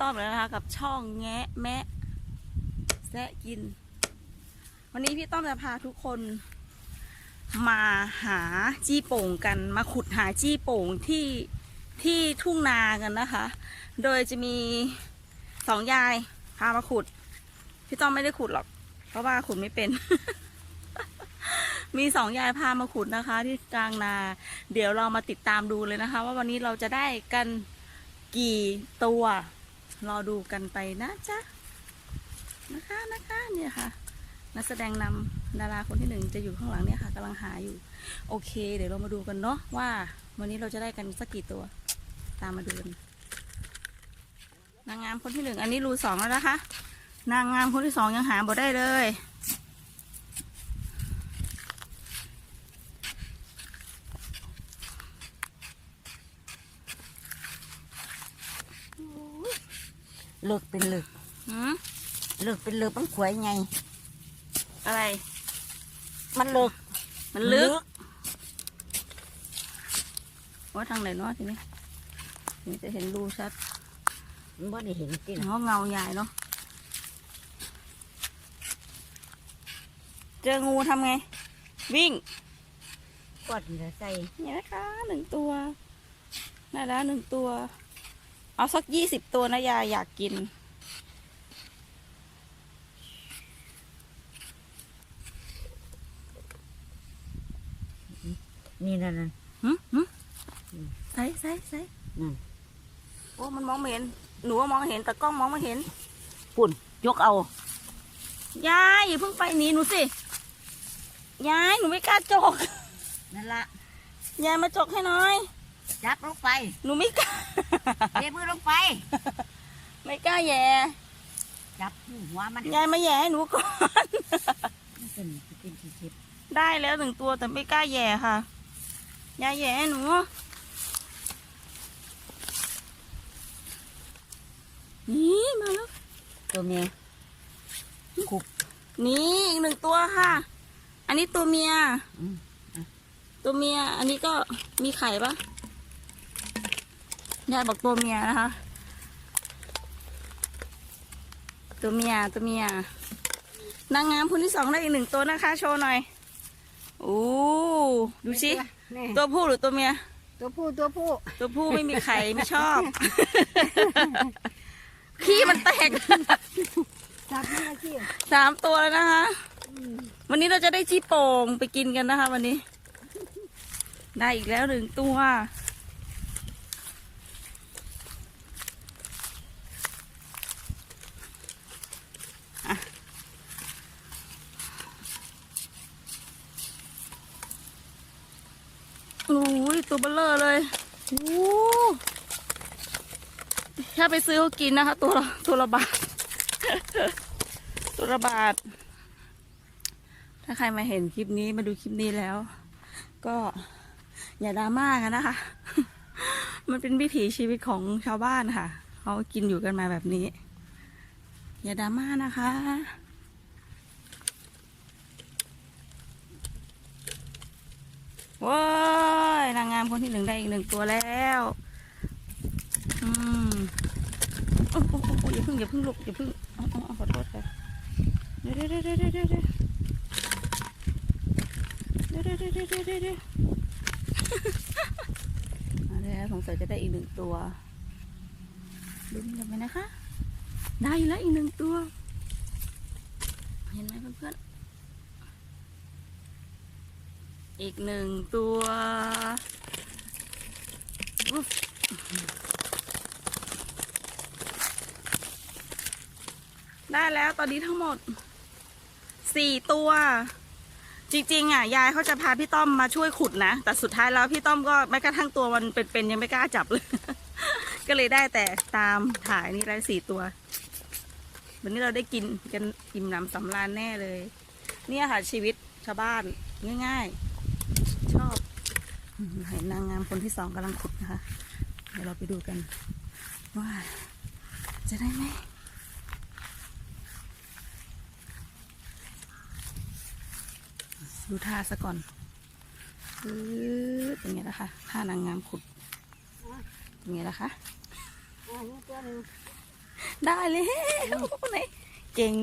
ต้อมแล้วนะคะ กับช่องแงะแมะแซะกิน วันนี้พี่ต้อมจะพาทุกคน มาหาจี้โป่งกัน มาขุดหาจี้โป่งที่ที่ทุ่งนากันนะคะ โดยจะมีสองยายพามาขุด พี่ต้อมไม่ได้ขุดหรอก เพราะว่าขุดไม่เป็น มีสองยายพามาขุดนะคะ ที่กลางนา เดี๋ยวเรามาติดตามดูเลยนะคะ ว่าวันนี้เราจะได้กันกี่ตัว รอดูกันไปนะจ๊ะนะคะนะคะเนี่ยค่ะนักแสดงนำดาราคนที่หนึ่งจะอยู่ข้างหลังเนี่ยค่ะกำลังหาอยู่ โอเค เดี๋ยวเรามาดูกันเนาะว่า วันนี้เราจะได้กันสักกี่ตัว ตามมาดูกันนางงามคนที่หนึ่งอันนี้รูสองแล้วนะคะ นางงามคนที่สองยังหาบ่ได้เลย เลิกเป็นเลิกหืมเลิกเป็นเลิกมันขวยไง อะไร มันเลิกมันลึกว่าทางไหนเนาะทีนี้ทีนี้จะเห็นรูชัดมันบ่ได้เห็นติเงาเงาใหญ่เนาะเจองูทำไง วิ่งกดเหลือใส่เนี่ยนะคะหนึ่งตัวได้แล้วหนึ่งตัว เอาสักยี่สิบตัวนะยายอยากกิน นี่นั่นน่ะหึหึใส่ใส่ใส่นั่นโอ้มันมองไม่เห็น หนูว่ามองเห็นแต่กล้องมองไม่เห็น ปุ่น ยกเอา ยายอย่าเพิ่งไปหนีหนูสิ ยายหนูไม่กล้าจก นั่นละ ยายมาจกให้หน่อย จับลงไปหนูไม่กล้า เทมือลงไป ไม่กล้าแย่จับหัวมันยายมาแย่ให้หนูก่อน เป็นเป็นที่ทิพได้แล้วหนึ่งตัวแต่ไม่กล้าแย่ค่ะ ยายแย่ให้หนู นี่มาแล้ว ตัวเมียคุบนี่อีกหนึ่งตัวค่ะ อันนี้ตัวเมีย อืมตัวเมีย อันนี้ก็มีไข่ปะ ยายบอกตัวเมียนะคะ ตัวเมียตัวเมีย นางงามคนที่สองได้อีกหนึ่งตัวนะคะ โชว์หน่อยโอ้ดูสินี่ตัวผู้หรือตัวเมีย ตัวผู้ตัวผู้ ตัวผู้ไม่มีไข่ไม่ชอบ ขี้มันแตก จับนี่ละที่สามตัวแล้วนะคะวันนี้เราจะได้จี้โป่งไปกินกันนะคะ วันนี้ ได้อีกแล้วหนึ่งตัวอะโอ้ยตัว เบลเลอร์เลยโอ้ถ้าไปซื้อเขากินนะคะ ตัวตัวละบาท ตัวละบาท ถ้าใครมาเห็นคลิปนี้มาดูคลิปนี้แล้ว ก็อย่าดราม่ากันนะคะ มันเป็นวิถีชีวิตของชาวบ้านค่ะ เขากินอยู่กันมาแบบนี้ อย่าดราม่านะคะ ว้ยนางงามคนที่หนึ่งได้อีกหนึ่งตัวแล้วอืมโอ้โหอย่าพิ่งอย่าพิ่งลุกอย่าพิ่งอ๋อขอโทษค่ะเดี๋ยวเดี๋ยวเดี๋ยวเดี๋ยวเดี๋ยวเดี๋ยวเดี๋ยวเดี๋ยวเดี๋ยวเดี๋ยวเดี๋ยวเดี๋ยวมาแล้วสงสัยจะได้อีกหนึ่งตัวลุ้นกันไปนะคะ ได้แล้วอีกหนึ่งตัว เห็นไหมเพื่อนๆ อีกหนึ่งตัวได้แล้วตอนนี้ทั้งหมดสี่ตัว จริงๆอะยายเขาจะพาพี่ต้อมมาช่วยขุดนะ แต่สุดท้ายแล้วพี่ต้อมก็แม้กระทั่งตัวมันเป็นๆยังไม่กล้าจับเลย ก็เลยได้แต่ตามถ่ายนี่ได้สี่ตัว วันนี้เราได้กินกันอิ่มหนำสำราญแน่เลย เนี่ยค่ะชีวิตชาวบ้านง่าย ๆ ชอบเห็นนางงามคนที่สองกำลังขุดนะคะ เดี๋ยวเราไปดูกัน ว่า จะได้ไหมดูท่าซะก่อนปึ๊บเป็นไงนะคะท่านางงามขุดเป็นไงล่ะคะอ่านี่ตัวหนึงได้เลยไหนเก่ง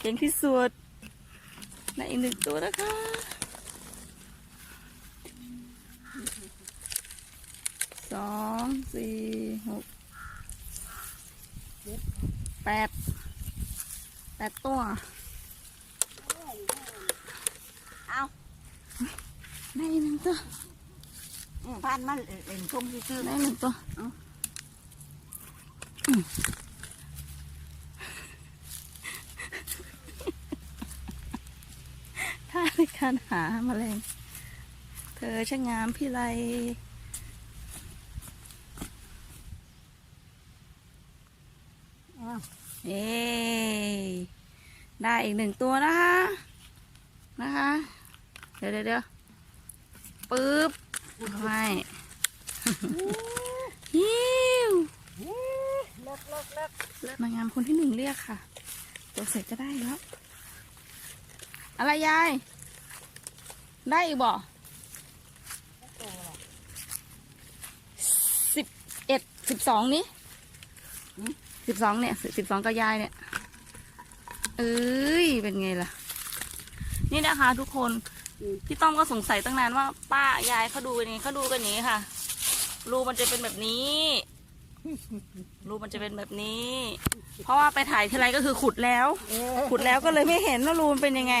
เก่งที่สุดได้อีกหนึ่งตัวนะคะ ส องสี่หกแปดแปดตัว เอาได้อีกหนึ่งตัวอืมพันมันเอ็นทุ่มซื่อๆได้หนึ่งตัวเอาอืมถ้าในการหาแมลงเธอช่างงามพี่ไร อ้าว เย้ได้อีกหนึ่งตัวนะคะ นะคะเดี๋ยวเดี๋ยวเดี๋ยวปึ๊บไม่ฮิวเลิกเลิกเลิกนางงามคนที่หนึ่งเรียกค่ะ ตัวเสร็จจะได้แล้ว อะไรยาย ได้อีกบ่สิบเอ็ดสิบสองนี้ สิบสองเนี่ยสิบสองกับยายเนี่ยเอ้ยเป็นไงล่ะ นี่นะคะ ทุกคนพี่ต้อมก็สงสัยตั้งนานว่า ป้ายายเขาดูกันย่างนี้เขาดูกันอย่างนี้ค่ะรูมันจะเป็นแบบนี้รูมันจะเป็นแบบนี้ เพราะว่าไปถ่ายทีไรก็คือขุดแล้ว ขุดแล้วก็เลยไม่เห็นว่ารูมันเป็นยังไง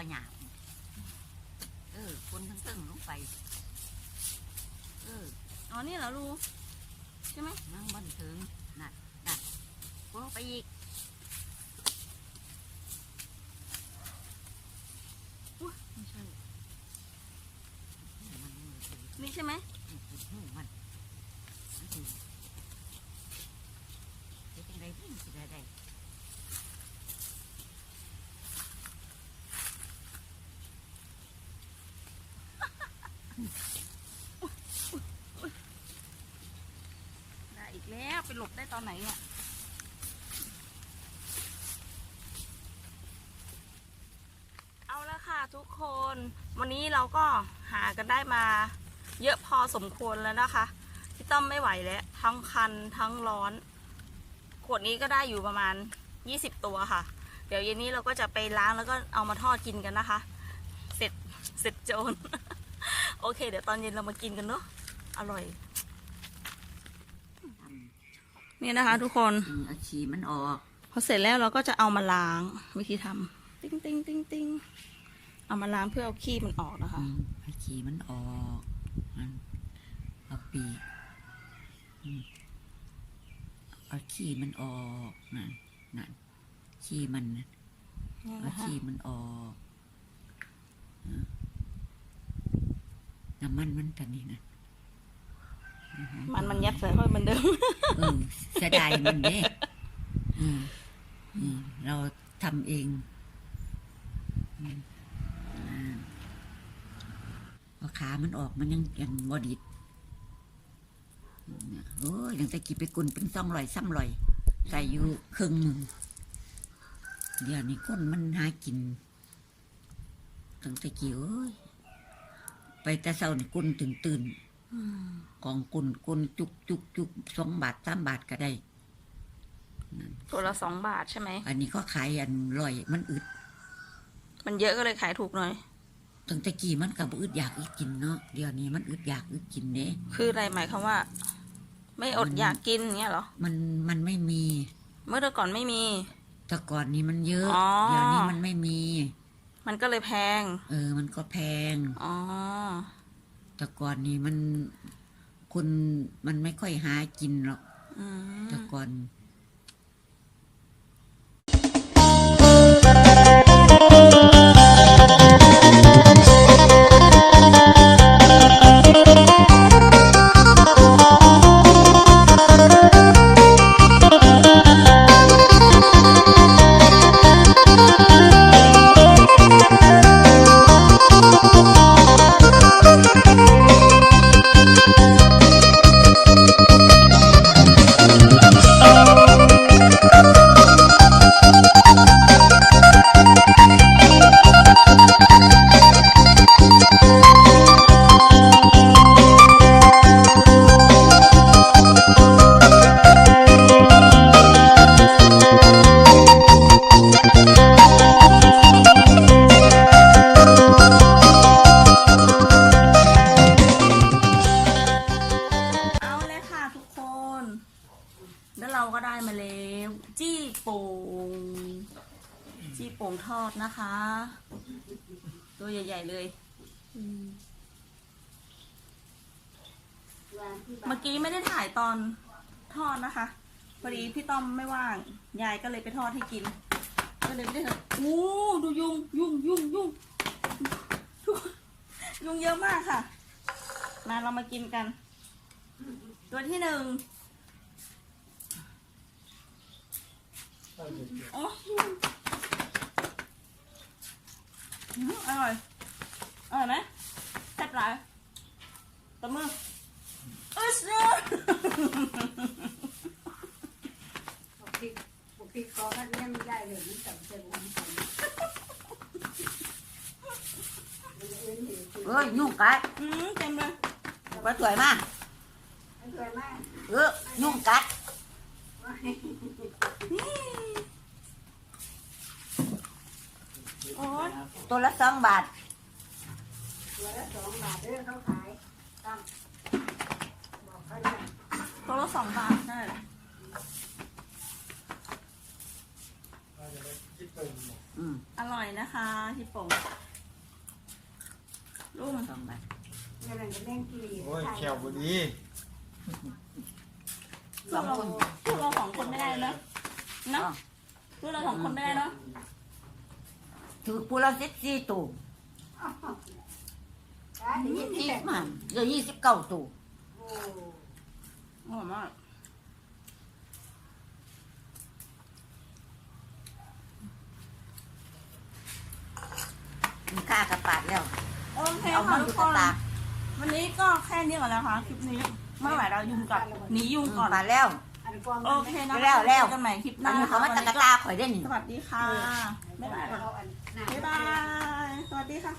องกอหยาบเออคุณทั้งตึงลงไป เอออ๋อนี่เหรอรูใช่ไหมนั่งบนถึงนั่นนั่นกลงไปอีกไม่ใช่มันมันมันนี่ใช่ไหม มันมันมันถึงเฮ็ดจังไดที่มันสิได้ได้ ได้อีกแล้ว ไป หลบได้ตอนไหนเนี่ยเอาละค่ะทุกคน วันนี้เราก็หากันได้มา เยอะพอสมควรแล้วนะคะพี่ต้อมไม่ไหวแล้ว ทั้งคันทั้งร้อน ขวดนี้ก็ได้อยู่ประมาณ 20 ตัวค่ะ เดี๋ยวเย็นนี้เราก็จะไปล้างแล้วก็เอามาทอดกินกันนะคะ เสร็จเสร็จโจรโอเค เดี๋ยวตอนเย็นเรามากินกันเนาะอร่อย นี่นะคะ ทุกคนอืมเอาฉีมันออกพอเสร็จแล้วเราก็จะเอามาล้าง วิธีทำติ้งติ้งติ้งติ้งเอามาล้างเพื่อเอาขี้มันออกนะคะ อืมเอาฉีมันออกนั่นเอาปีกอืมเอาขี้มันออกนั่นนั่นขี้มันน่ะ นี่เอานะคะ ขี้มันออกอะน้ำมันมันกันนี่นะ มันมันยัดใส่ห้อยเหมือนเดิมเออเสียดายมันเด้อืมอืมเราทำเองอืมอ่าพอขามันออกมันยังยังบอดิดเนี่ยโอ้ยยังแต่กี่ไปกุนเป็นซ่องลอยซ้ำลอยใส่อยู่ครึ่งหนึ่งเดี๋ยวนี้ก้นมันหากินตั้งแต่กี่เอ้ยไปแต่เช้านี่กุนตื่นตื่น ๆของกุนกุนจุกจุกจุกสองบาทสามบาทก็ได้ตัวละสองบาทใช่ไหม อันนี้ก็ขายอันลอยมันอึด มันเยอะก็เลยขายถูกหน่อยตั้งแต่กี้มันกับอึดอยากอึดกินเนาะเดี๋ยวนี้มันอึดอยากอึดกินเด้คืออะไรหมายความว่า ไม่อดอยากกินอย่างเงี้ยเหรอ มันมันไม่มี เมื่อแต่ก่อนไม่มีแต่ก่อนนี้มันเยอะอ๋อเดี๋ยวนี้มันไม่มี มันก็เลยแพง เออ มันก็แพง อ๋อ แต่ก่อนนี้มันคนมันไม่ค่อยหากินหรอก อืมแต่ก่อน โป่งจี้โป่งทอดนะคะ ตัวใหญ่ ๆ เลยเมื่อกี้ไม่ได้ถ่ายตอนทอดนะคะ พอดีพี่ต้อมไม่ว่าง ยายก็เลยไปทอดให้กิน ก็เลยไม่ได้ถ่ายโอ้ดูยุงยุงยุงยุงทุกคนยุงเยอะมากค่ะ มาเรามากินกัน ตัวที่หนึ่ง โอ้อืมอร่อย อร่อยไหมแซ่บหลายตบมือเอ้ยเสือบอกพี่บอกพี่ขอพัดเนี่ยไม่ได้เลยมันจับเจ็บมันจับเอ้ยยุ่งกัดอืมเต็มเลยปลาสวยมากมันสวยมาก เออยุ่งกัด โอ้ยตัวละสองบาท ตัวละสองบาทเด้อเขาขายตั้มบอกเขาเนี่ยตัวละสองบาทใช่อืมอร่อยนะคะที่โป่งรุ่มสองบาทเงินมันจะแม่งกี่โอ้ยแขวบุดี สองคนพวกเราสองคนไม่ได้เนอะเนอะพวกเราสองคนไม่ได้เนอะถือปูละสิบสี่ตัวได้เดี๋ยวยี่สิบยี่แปสิดบมันเดี๋ยวยี่สิบเก้าตัวโอ้อร่อยมากมีค่ากระปาดแล้ว โอเคเอาค่ะมาทุดูกกคระนตา วันนี้ก็แค่นี้ก่อนนะคะคลิปนี้ เมื่อไหร่เรายุงกัดหนียุงก่อนปาดแล้วอันความโอเคนะแล้วแล้ว เจอกันใหม่คลิปหอันน้านี้เขามาตะกะตาข่อยได้หนิ สวัสดีค่ะ บ๊ายบายก่อนเขาอันหน้าบ๊ายบาย สวัสดีค่ะ